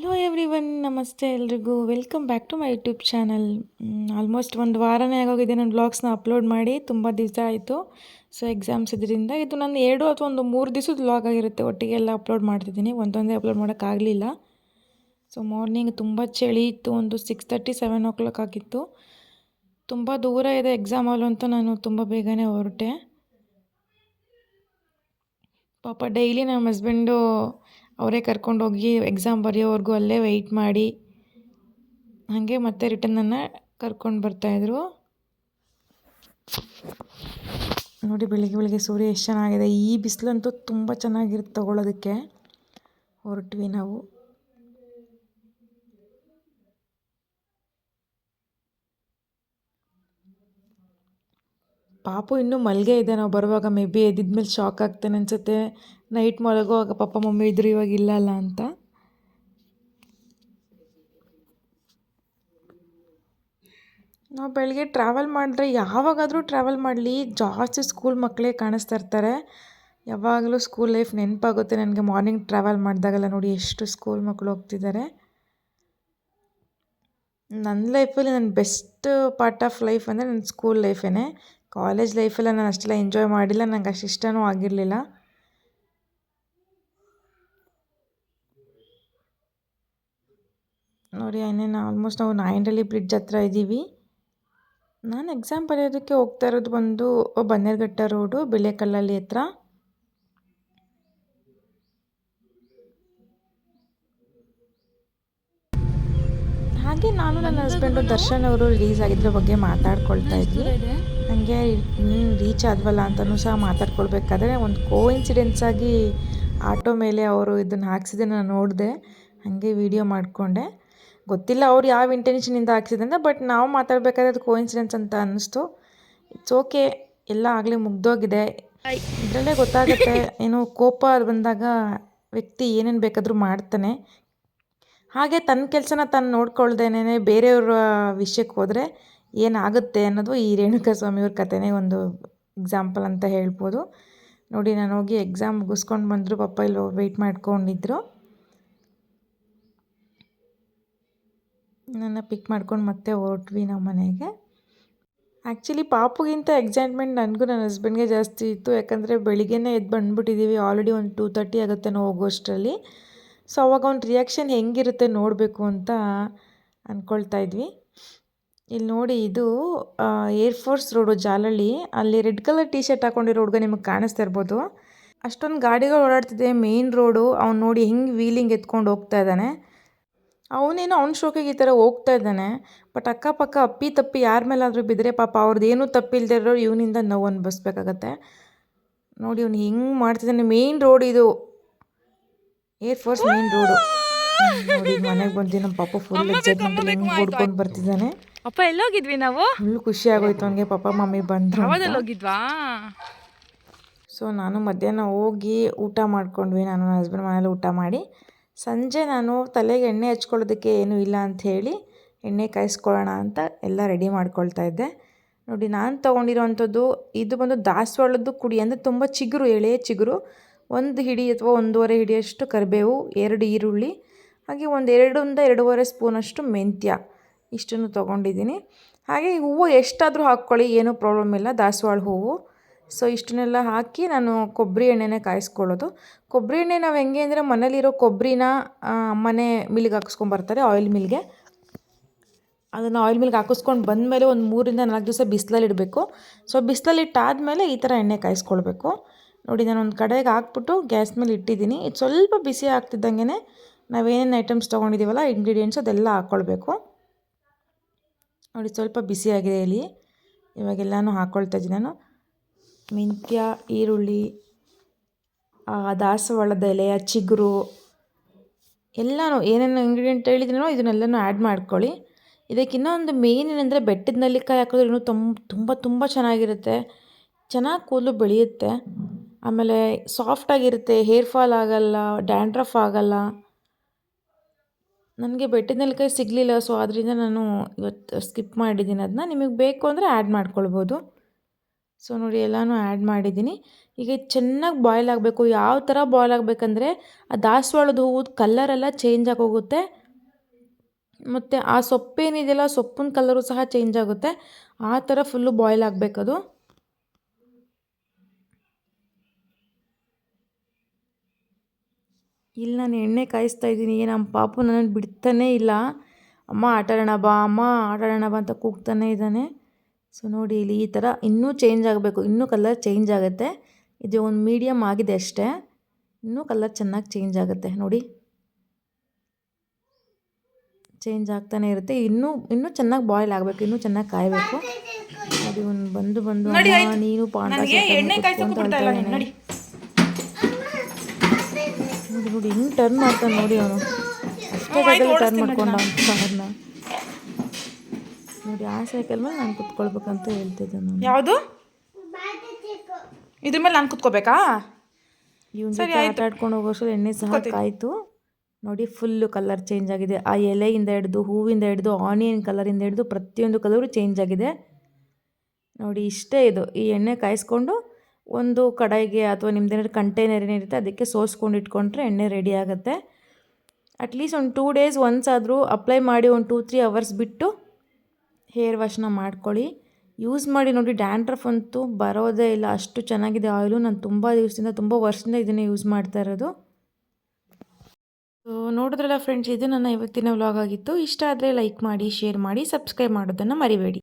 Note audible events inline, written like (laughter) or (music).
Hello every one ನಮಸ್ತೆ ಎಲ್ರಿಗೂ. Welcome back to my YouTube channel almost ಒಂದು ವಾರನೇ ಆಗೋಗಿದೆ ನಾನು ಬ್ಲಾಗ್ಸ್ನ ಅಪ್ಲೋಡ್ ಮಾಡಿ, ತುಂಬ ದಿವಸ ಆಯಿತು. ಸೊ ಎಕ್ಸಾಮ್ಸ್ ಇದರಿಂದ ಇದು ನಾನು ಎರಡು ಅಥವಾ ಒಂದು ಮೂರು ದಿವಸದ ಬ್ಲಾಗ್ ಆಗಿರುತ್ತೆ, ಒಟ್ಟಿಗೆ ಎಲ್ಲ ಅಪ್ಲೋಡ್ ಮಾಡ್ತಿದ್ದೀನಿ. ಒಂದೊಂದೇ ಅಪ್ಲೋಡ್ ಮಾಡೋಕ್ಕಾಗಲಿಲ್ಲ ಸೊ ಮಾರ್ನಿಂಗ್ ತುಂಬ ಚಳಿ ಇತ್ತು, ಒಂದು six thirty seven o'clock ಆಗಿತ್ತು. ತುಂಬ ದೂರ ಇದೆ ಎಕ್ಸಾಮ್ ಹಾಲು ಅಂತ, ನಾನು ತುಂಬ ಬೇಗನೆ ಹೊರಟೆ. ಪಾಪ ಡೈಲಿ ನಮ್ಮ ಹಸ್ಬೆಂಡು ಅವರೇ ಕರ್ಕೊಂಡೋಗಿ ಎಕ್ಸಾಮ್ ಬರೆಯೋವರೆಗೂ ಅಲ್ಲೇ ವೆಯ್ಟ್ ಮಾಡಿ. ಹಾಗೆ ಮತ್ತೆ ರಿಟರ್ನನ್ನು ನನ್ನ ಕರ್ಕೊಂಡು ಬರ್ತಾಯಿದ್ರು ನೋಡಿ ಬೆಳಿಗ್ಗೆ ಬೆಳಿಗ್ಗೆ ಸೂರ್ಯ ಎಷ್ಟು ಚೆನ್ನಾಗಿದೆ. ಈ ಬಿಸಿಲಂತೂ ತುಂಬ ಚೆನ್ನಾಗಿರುತ್ತೆ ತಗೊಳ್ಳೋದಕ್ಕೆ ಹೊರಟ್ವಿ ನಾವು. ಪಾಪು ಇನ್ನೂ ಮಲ್ಗೆ ಇದೆ. ನಾವು ಬರುವಾಗ ಮೇ ಬಿ ಎದ್ದಿದ್ಮೇಲೆ ಶಾಕ್ ಆಗ್ತಾನೆ ಅನ್ಸುತ್ತೆ. ನೈಟ್ ಮಲಗುವಾಗ ಪಾಪ ಮಮ್ಮಿ ಇದ್ರು ಇವಾಗ ಇಲ್ಲಲ್ಲ ಅಂತ. ನಾವು ಬೆಳಗ್ಗೆ ಟ್ರಾವೆಲ್ ಮಾಡಿದ್ರೆ ಯಾವಾಗಾದರೂ ಟ್ರಾವೆಲ್ ಮಾಡಲಿ. ಜಾಸ್ತಿ ಸ್ಕೂಲ್ ಮಕ್ಕಳೇ ಕಾಣಿಸ್ತಾ ಇರ್ತಾರೆ. ಯಾವಾಗಲೂ ಸ್ಕೂಲ್ ಲೈಫ್ ನೆನಪಾಗುತ್ತೆ ನನಗೆ. ಮಾರ್ನಿಂಗ್ ಟ್ರಾವೆಲ್ ಮಾಡಿದಾಗೆಲ್ಲ ನೋಡಿ ಎಷ್ಟು ಸ್ಕೂಲ್ ಮಕ್ಕಳು ಹೋಗ್ತಿದ್ದಾರೆ. ನನ್ನ ಲೈಫಲ್ಲಿ ನನ್ನ ಬೆಸ್ಟ್ ಪಾರ್ಟ್ ಆಫ್ ಲೈಫ್ ಅಂದರೆ ನನ್ನ ಸ್ಕೂಲ್ ಲೈಫೇ ಕಾಲೇಜ್ ಲೈಫೆಲ್ಲ ನಾನು ಅಷ್ಟೆಲ್ಲ ಎಂಜಾಯ್ ಮಾಡಿಲ್ಲ. ನಂಗೆ ಅಷ್ಟು ಇಷ್ಟವೂ ಆಗಿರಲಿಲ್ಲ. ನೋಡಿ ಇನ್ನೇನು ಆಲ್ಮೋಸ್ಟ್ ನಾವು ನಾಯಂಡಳ್ಳಿ ಬ್ರಿಡ್ಜ್ ಹತ್ರ ಇದ್ದೀವಿ. ನಾನು ಎಕ್ಸಾಮ್ ಬರೆಯೋದಕ್ಕೆ ಹೋಗ್ತಾ ಇರೋದು ಬಂದು ಬನ್ನೇರುಘಟ್ಟ ರೋಡು ಬಿಳೆಕಲ್ಲಲ್ಲಿ ಹತ್ರ. ಹಾಗೆ ನಾನು ನನ್ನ ಹಸ್ಬೆಂಡು ದರ್ಶನ್ ಅವರು ರಿಲೀಸ್ ಆಗಿದ್ರ ಬಗ್ಗೆ ಮಾತಾಡ್ಕೊಳ್ತಾ ಇದ್ವಿ. ಹಾಗೆ ರೀಚ್ ಆದ್ವಲ್ಲ ಅಂತಲೂ ಸಹ ಮಾತಾಡ್ಕೊಳ್ಬೇಕಾದ್ರೆ ಒಂದು ಕೋ ಇನ್ಸಿಡೆನ್ಸ್ ಆಗಿ ಆಟೋ ಮೇಲೆ ಅವರು ಇದನ್ನು ಹಾಕ್ಸಿದ್ದನ್ನು ನಾನು ನೋಡಿದೆ. ಹಾಗೆ ವಿಡಿಯೋ ಮಾಡಿಕೊಂಡೆ. ಗೊತ್ತಿಲ್ಲ ಅವ್ರು ಯಾವ ಇಂಟೆನ್ಷನಿಂದ ಹಾಕ್ಸಿದಂತ ಬಟ್ ನಾವು ಮಾತಾಡಬೇಕಾದ್ರೆ ಅದು ಕೋ ಇನ್ಸಿಡೆನ್ಸ್ ಅಂತ ಅನ್ನಿಸ್ತು. ಇಟ್ಸ್ ಓಕೆ ಎಲ್ಲ ಆಗಲೇ ಮುಗ್ದೋಗಿದೆ. ಇದರಲ್ಲೇ ಗೊತ್ತಾಗುತ್ತೆ. (laughs) ಏನು ಕೋಪ ಬಂದಾಗ ವ್ಯಕ್ತಿ ಏನೇನು ಬೇಕಾದರೂ ಮಾಡ್ತಾನೆ. ಹಾಗೆ ತನ್ನ ಕೆಲಸನ ತಾನು ನೋಡ್ಕೊಳ್ದೇನೆ ಬೇರೆಯವರ ವಿಷಯಕ್ಕೆ ಹೋದರೆ ಏನಾಗುತ್ತೆ ಅನ್ನೋದು ಈ ರೇಣುಕಾ ಸ್ವಾಮಿಯವ್ರ ಕಥೆನೇ ಒಂದು ಎಕ್ಸಾಂಪಲ್ ಅಂತ ಹೇಳ್ಬೋದು. ನೋಡಿ, ನಾನು ಹೋಗಿ ಎಕ್ಸಾಮ್ ಮುಗಿಸ್ಕೊಂಡು ಬಂದರು, ಪಪ್ಪ ಇಲ್ಲಿ ವೆಯ್ಟ್ ಮಾಡ್ಕೊಂಡಿದ್ರು. ನನ್ನ ಪಿಕ್ ಮಾಡ್ಕೊಂಡು ಮತ್ತೆ ಹೊರಟ್ವಿ ನಮ್ಮ ಮನೆಗೆ. ಆ್ಯಕ್ಚುಲಿ ಪಾಪುಗಿಂತ ಎಕ್ಸೈಟ್ಮೆಂಟ್ ನನಗೂ ನನ್ನ ಹಸ್ಬೆಂಡ್ಗೆ ಜಾಸ್ತಿ ಇತ್ತು. ಯಾಕಂದರೆ ಬೆಳಿಗ್ಗೆನೇ ಎದ್ದು ಬಂದುಬಿಟ್ಟಿದ್ದೀವಿ ಆಲ್ರೆಡಿ ಒಂದು ಟೂ ತರ್ಟಿ ಆಗುತ್ತೆ ನಾವು ಹೋಗೋಷ್ಟರಲ್ಲಿ ಸೊ ಅವಾಗ ಅವ್ನ ರಿಯಾಕ್ಷನ್ ಹೆಂಗಿರುತ್ತೆ ನೋಡಬೇಕು ಅಂತ ಅಂದ್ಕೊಳ್ತಾ ಇದ್ವಿ. ಇಲ್ಲಿ ನೋಡಿ ಇದು ಏರ್ ಫೋರ್ಸ್ ರೋಡು ಜಾಲಳ್ಳಿ. ಅಲ್ಲಿ ರೆಡ್ ಕಲರ್ ಟಿ ಶರ್ಟ್ ಹಾಕೊಂಡಿರೋ ಹುಡುಗ ನಿಮಗೆ ಕಾಣಿಸ್ತಾ ಇರ್ಬೋದು. ಅಷ್ಟೊಂದು ಗಾಡಿಗಳು ಓಡಾಡ್ತಿದೆ ಮೇನ್ ರೋಡು ಅವ್ನು ನೋಡಿ ಹೆಂಗೆ ವೀಲಿಂಗ್ ಎತ್ಕೊಂಡು ಹೋಗ್ತಾ ಇದ್ದಾನೆ. ಅವನೇನೋ ಅವ್ನ ಶೋಕಿಗೆ ಈ ಥರ ಹೋಗ್ತಾ ಇದ್ದಾನೆ. ಬಟ್ ಅಕ್ಕಪಕ್ಕ ಅಪ್ಪಿ ತಪ್ಪಿ ಯಾರ ಮೇಲಾದರೂ ಬಿದ್ದರೆ ಪಾಪ ಅವ್ರದ್ದು ಏನೂ ತಪ್ಪಿಲ್ಲದೆ ಇರೋರು ಇವನಿಂದ ನೋವು ಅನ್ಭವಿಸ್ಬೇಕಾಗತ್ತೆ. ನೋಡಿ ಅವ್ನು ಹೆಂಗೆ ಮಾಡ್ತಿದ್ದಾನೆ. ಮೇನ್ ರೋಡ್ ಇದು. ಏರ್ ಫೋರ್ಸ್ ಮೇನ್ ರೋಡು ನೋಡಿ ಮನೆಗೆ ಬಂದು ನಮ್ಮ ಪಾಪ ಫುಲ್ ಎಕ್ಸೈಟ್ಮೆಂಟ್ ಓಡ್ಕೊಂಡು ಬರ್ತಿದ್ದಾನೆ. ಅಪ್ಪ ಎಲ್ಲೋಗಿದ್ವಿ ನಾವು? ಫುಲ್ ಖುಷಿ ಆಗೋಯ್ತು ಅವನಿಗೆ ಪಾಪ ಮಮ್ಮಿ ಬಂದ್ರು ಹೋಗಿದ್ವಾ ಸೊ ನಾನು ಮಧ್ಯಾಹ್ನ ಹೋಗಿ ಊಟ ಮಾಡ್ಕೊಂಡ್ವಿ ನಾನು ನನ್ನ ಹಸ್ಬೆಂಡ್ ಮನೇಲಿ ಊಟ ಮಾಡಿ. ಸಂಜೆ ನಾನು ತಲೆಗೆ ಎಣ್ಣೆ ಹಚ್ಕೊಳ್ಳೋದಕ್ಕೆ ಏನೂ ಇಲ್ಲ ಅಂತ ಹೇಳಿ ಎಣ್ಣೆ ಕಾಯಿಸ್ಕೊಳ್ಳೋಣ ಅಂತ ಎಲ್ಲ ರೆಡಿ ಮಾಡ್ಕೊಳ್ತಾ ಇದ್ದೆ. ನೋಡಿ ನಾನು ತೊಗೊಂಡಿರೋವಂಥದ್ದು ಇದು ಬಂದು ದಾಸವಾಳದ್ದು ಕುಡಿ ಅಂದರೆ ತುಂಬ ಚಿಗುರು ಎಳೆ ಚಿಗುರು. ಒಂದು ಹಿಡಿ ಅಥವಾ ಒಂದೂವರೆ ಹಿಡಿಯಷ್ಟು ಕರಿಬೇವು, ಎರಡು ಈರುಳ್ಳಿ, ಹಾಗೆ ಒಂದು ಎರಡರಿಂದ ಎರಡೂವರೆ ಸ್ಪೂನಷ್ಟು ಮೆಂತ್ಯ ಇಷ್ಟನ್ನು ತೊಗೊಂಡಿದ್ದೀನಿ. ಹಾಗೆ ಹೂವು ಎಷ್ಟಾದರೂ ಹಾಕ್ಕೊಳ್ಳಿ, ಏನೂ ಪ್ರಾಬ್ಲಮ್ ಇಲ್ಲ. ದಾಸವಾಳ ಹೂವು. ಸೊ ಇಷ್ಟನ್ನೆಲ್ಲ ಹಾಕಿ ನಾನು ಕೊಬ್ಬರಿ ಎಣ್ಣೆನೇ ಕಾಯಿಸ್ಕೊಳ್ಳೋದು. ಕೊಬ್ಬರಿ ಎಣ್ಣೆ ನಾವು ಹೆಂಗೆ ಅಂದರೆ ಮನೇಲಿರೋ ಕೊಬ್ಬರಿನ ಮನೆ ಮಿಲ್ಗೆ ಹಾಕಿಸ್ಕೊಂಬರ್ತಾರೆ ಆಯಿಲ್ ಮಿಲ್ಗೆ. ಅದನ್ನು ಆಯಿಲ್ ಮಿಲ್ಗೆ ಹಾಕಿಸ್ಕೊಂಡು ಬಂದಮೇಲೆ ಒಂದು ಮೂರಿಂದ ನಾಲ್ಕು ದಿವಸ ಬಿಸಿಲಲ್ಲಿ ಇಡಬೇಕು. ಸೊ ಬಿಸಿಲಲ್ಲಿ ಇಟ್ಟಾದಮೇಲೆ ಈ ಥರ ಎಣ್ಣೆ ಕಾಯಿಸ್ಕೊಳ್ಬೇಕು. ನೋಡಿ ನಾನು ಒಂದು ಕಡೆಗೆ ಹಾಕ್ಬಿಟ್ಟು ಗ್ಯಾಸ್ ಮೇಲೆ ಇಟ್ಟಿದ್ದೀನಿ. ಇದು ಸ್ವಲ್ಪ ಬಿಸಿ ಆಗ್ತಿದ್ದಂಗೆ ನಾವೇನೇನು ಐಟಮ್ಸ್ ತೊಗೊಂಡಿದ್ದೀವಲ್ಲ ಇಂಗ್ರೀಡಿಯೆಂಟ್ಸ್ ಅದೆಲ್ಲ ಹಾಕ್ಕೊಳ್ಬೇಕು ನೋಡಿ ಸ್ವಲ್ಪ ಬಿಸಿಯಾಗಿದೆ ಇಲ್ಲಿ ಇವಾಗೆಲ್ಲನೂ ಹಾಕ್ಕೊಳ್ತಾ ಇದ್ದೀನಿ ನಾನು. ಮೆಂತ್ಯ, ಈರುಳ್ಳಿ ದಾಸವಾಳದ ಎಲೆ, ಚಿಗುರು, ಎಲ್ಲನೂ ಏನೇನು ಇಂಗ್ರೀಡಿಯೆಂಟ್ ಹೇಳಿದ್ದೀನೋ ಇದನ್ನೆಲ್ಲನೂ ಆ್ಯಡ್ ಮಾಡ್ಕೊಳ್ಳಿ. ಇದಕ್ಕೆ ಇನ್ನೊಂದು ಮೇನ್ ಏನಂದರೆ ಬೆಟ್ಟದ ನೆಲ್ಲಿಕಾಯಿ ಹಾಕಿದ್ರೆ ಇನ್ನೂ ತುಂಬ ತುಂಬ ತುಂಬ ಚೆನ್ನಾಗಿರುತ್ತೆ. ಚೆನ್ನಾಗಿ ಕೂದಲು ಬೆಳೆಯುತ್ತೆ. ಆಮೇಲೆ ಸಾಫ್ಟಾಗಿರುತ್ತೆ ಹೇರ್ ಫಾಲ್ ಆಗೋಲ್ಲ ಡ್ಯಾಂಡ್ರಫ್ ಆಗೋಲ್ಲ. ನನಗೆ ಬೆಟ್ಟದ ನೆಲ್ಲಿಕಾಯಿ ಸಿಗಲಿಲ್ಲ ಸೊ ಅದರಿಂದ ನಾನು ಇವತ್ತು ಸ್ಕಿಪ್ ಮಾಡಿದ್ದೀನಿ. ಅದನ್ನ ನಿಮಗೆ ಬೇಕು ಅಂದರೆ ಆ್ಯಡ್ ಮಾಡ್ಕೊಳ್ಬೋದು. ಸೊ ನೋಡಿ, ಎಲ್ಲನೂ ಆ್ಯಡ್ ಮಾಡಿದ್ದೀನಿ. ಈಗ ಚೆನ್ನಾಗಿ ಬಾಯ್ಲ್ ಆಗಬೇಕು. ಯಾವ ಥರ ಬಾಯ್ಲ್ ಆಗಬೇಕಂದ್ರೆ ಆ ದಾಸವಾಳದ ಹೂವು ಕಲ್ಲರೆಲ್ಲ ಚೇಂಜ್ ಆಗೋಗುತ್ತೆ. ಮತ್ತು ಆ ಸೊಪ್ಪೇನಿದೆಯಲ್ಲ ಸೊಪ್ಪಿನ ಕಲರು ಸಹ ಚೇಂಜ್ ಆಗುತ್ತೆ. ಆ ಥರ ಫುಲ್ಲು ಬಾಯ್ಲ್ ಆಗಬೇಕದು. ಇಲ್ಲಿ ನಾನು ಎಣ್ಣೆ ಕಾಯಿಸ್ತಾ ಇದ್ದೀನಿ. ನಮ್ಮ ಪಾಪು ನನ್ನನ್ನು ಬಿಡ್ತಾನೇ ಇಲ್ಲ. ಅಮ್ಮ ಆಟಾಡೋಣ ಬಾ ಅಮ್ಮ ಆಟಾಡೋಣ ಬಾ ಅಂತ ಕೂಗ್ತಾನೆ ಇದ್ದಾನೆ. ಸೊ ನೋಡಿ ಇಲ್ಲಿ ಈ ಥರ ಇನ್ನೂ ಚೇಂಜ್ ಆಗಬೇಕು. ಇನ್ನೂ ಕಲರ್ ಚೇಂಜ್ ಆಗುತ್ತೆ. ಇದು ಒಂದು ಮೀಡಿಯಮ್ ಆಗಿದೆ ಅಷ್ಟೇ. ಇನ್ನೂ ಕಲರ್ ಚೆನ್ನಾಗಿ ಚೇಂಜ್ ಆಗುತ್ತೆ. ನೋಡಿ. ಚೇಂಜ್ ಆಗ್ತಾನೆ ಇರುತ್ತೆ. ಇನ್ನೂ ಇನ್ನೂ ಚೆನ್ನಾಗಿ ಬಾಯ್ಲ್ ಆಗಬೇಕು. ಇನ್ನೂ ಚೆನ್ನಾಗಿ ಕಾಯಬೇಕು. ಅದು ಒಂದು ಬಂದು ಬಂದು ನೀನು ಪಾಂಡ ನೋಡಿ ನೋಡಿ ಹಿಂಗೆ ಟರ್ನ್ ಮಾಡ್ತಾನೆ ನೋಡಿ ಅವನು ಅಷ್ಟೇ ಜಾಗದಲ್ಲಿ ಟರ್ನ್ ಮಾಡ್ಕೊಂಡ ಅಂತ ನೋಡಿ ಆ ಸೈಕಲ್ ಮೇಲೆ ನಾನು ಕುತ್ಕೊಳ್ಬೇಕಂತ ಹೇಳ್ತಿದ್ದೆ ನಾನು. ಯಾವುದು? ಇದ್ರ ಮೇಲೆ ನಾನು ಕುತ್ಕೋಬೇಕಾ? ಇವನ್ ಜೊತೆ ಆಟ ಆಡ್ಕೊಂಡು ಹೋಗೋಷ್ಟರಲ್ಲಿ ಎಣ್ಣೆ ಸಹ ಕಾಯ್ತು. ನೋಡಿ ಫುಲ್ಲು ಕಲರ್ ಚೇಂಜ್ ಆಗಿದೆ. ಆ ಎಲೆಯಿಂದ ಹಿಡಿದು ಹೂವಿಂದ ಹಿಡಿದು ಆನಿಯನ್ ಕಲರಿಂದ ಹಿಡಿದು ಪ್ರತಿಯೊಂದು ಕಲರು ಚೇಂಜ್ ಆಗಿದೆ. ನೋಡಿ ಇಷ್ಟೇ ಇದು. ಈ ಎಣ್ಣೆ ಕಾಯಿಸ್ಕೊಂಡು ಒಂದು ಕಡಾಯಿಗೆ ಅಥವಾ ನಿಮ್ಮದೇನಾದ್ರು ಕಂಟೈನರ್ ಏನಿರುತ್ತೆ ಅದಕ್ಕೆ ಸೋಸ್ಕೊಂಡು ಇಟ್ಕೊಂಡ್ರೆ ಎಣ್ಣೆ ರೆಡಿ ಆಗುತ್ತೆ. ಅಟ್ಲೀಸ್ಟ್ ಒಂದು ಟೂ ಡೇಸ್ ಒನ್ಸ್ ಆದರೂ ಅಪ್ಲೈ ಮಾಡಿ ಒಂದು ಟೂ ತ್ರೀ ಅವರ್ಸ್ ಬಿಟ್ಟು ಹೇರ್ ವಾಶ್ನ ಮಾಡ್ಕೊಳ್ಳಿ. ಯೂಸ್ ಮಾಡಿ ನೋಡಿ ಡ್ಯಾಂಡ್ರಫ್ ಅಂತೂ ಬರೋದೇ ಇಲ್ಲ. ಅಷ್ಟು ಚೆನ್ನಾಗಿದೆ ಆಯಿಲು ನಾನು ತುಂಬ ದಿವಸದಿಂದ, ತುಂಬ ವರ್ಷದಿಂದ ಇದನ್ನೇ ಯೂಸ್ ಮಾಡ್ತಾ ಇರೋದು. ಸೊ ನೋಡಿದ್ರಲ್ಲ ಫ್ರೆಂಡ್ಸ್ ಇದು ನನ್ನ ಇವತ್ತಿನ ವ್ಲಾಗ್ ಆಗಿತ್ತು. ಇಷ್ಟ ಆದರೆ ಲೈಕ್ ಮಾಡಿ ಶೇರ್ ಮಾಡಿ ಸಬ್ಸ್ಕ್ರೈಬ್ ಮಾಡೋದನ್ನು ಮರಿಬೇಡಿ.